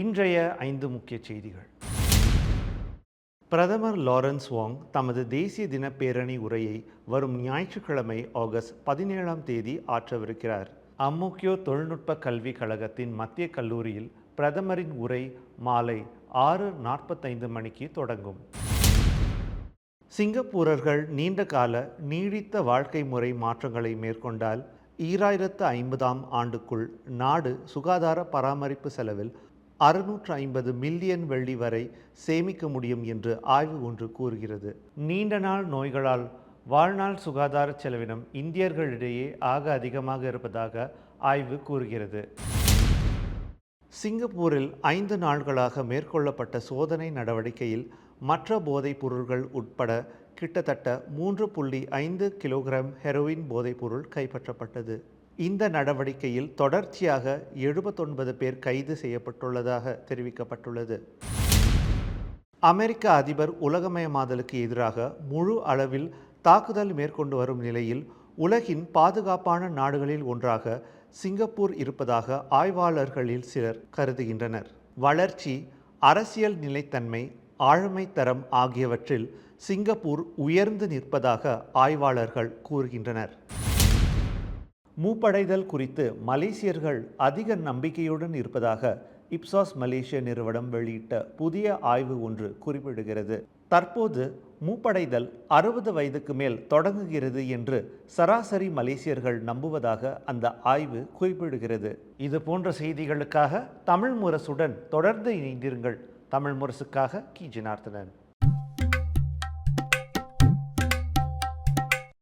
இன்றைய ஐந்து முக்கிய செய்திகள். பிரதமர் லாரன்ஸ் வாங் தமது தேசிய தின பேரணி உரையை வரும் ஞாயிற்றுக்கிழமை ஆகஸ்ட் பதினேழாம் தேதி ஆற்றவிருக்கிறார். அம்மோக்கியோ தொழில்நுட்ப கல்விக் கழகத்தின் மத்திய கல்லூரியில் பிரதமரின் உரை மாலை ஆறு நாற்பத்தைந்து மணிக்கு தொடங்கும். சிங்கப்பூரர்கள் நீண்ட கால நீடித்த வாழ்க்கை முறை மாற்றங்களை மேற்கொண்டால் ஈராயிரத்து ஐம்பதாம் ஆண்டுக்குள் நாடு சுகாதார பராமரிப்பு செலவில் அறுநூற்று ஐம்பது மில்லியன் வெள்ளி வரை சேமிக்க முடியும் என்று ஆய்வு ஒன்று கூறுகிறது. நீண்ட நாள் நோய்களால் வாழ்நாள் சுகாதார செலவினம் இந்தியர்களிடையே ஆக அதிகமாக இருப்பதாக ஆய்வு கூறுகிறது. சிங்கப்பூரில் ஐந்து நாள்களாக மேற்கொள்ளப்பட்ட சோதனை நடவடிக்கையில் மற்ற போதைப் பொருள்கள் உட்பட கிட்டத்தட்ட மூன்று புள்ளி ஐந்து கிலோகிராம் ஹெரோயின் போதைப்பொருள் கைப்பற்றப்பட்டது. இந்த நடவடிக்கையில் தொடர்ச்சியாக எழுபத்தொன்பது பேர் கைது செய்யப்பட்டுள்ளதாக தெரிவிக்கப்பட்டுள்ளது. அமெரிக்க அதிபர் உலகமயமாதலுக்கு எதிராக முழு அளவில் தாக்குதல் மேற்கொண்டு வரும் நிலையில் உலகின் பாதுகாப்பான நாடுகளில் ஒன்றாக சிங்கப்பூர் இருப்பதாக ஆய்வாளர்களில் சிலர் கருதுகின்றனர். வளர்ச்சி அரசியல் நிலைத்தன்மை ஆழ்மை தரம் ஆகியவற்றில் சிங்கப்பூர் உயர்ந்து நிற்பதாக ஆய்வாளர்கள் கூறுகின்றனர். மூப்படைதல் குறித்து மலேசியர்கள் அதிக நம்பிக்கையுடன் இருப்பதாக இப்சாஸ் மலேசிய நிறுவனம் வெளியிட்ட புதிய ஆய்வு ஒன்று குறிப்பிடுகிறது. தற்போது மூப்படைதல் அறுபது வயதுக்கு மேல் தொடங்குகிறது என்று சராசரி மலேசியர்கள் நம்புவதாக அந்த ஆய்வு குறிப்பிடுகிறது. இது போன்ற செய்திகளுக்காக தமிழ் முரசுடன் தொடர்ந்து இணைந்திருங்கள். தமிழ் முரசுக்காக கி. ஜனார்த்தனன்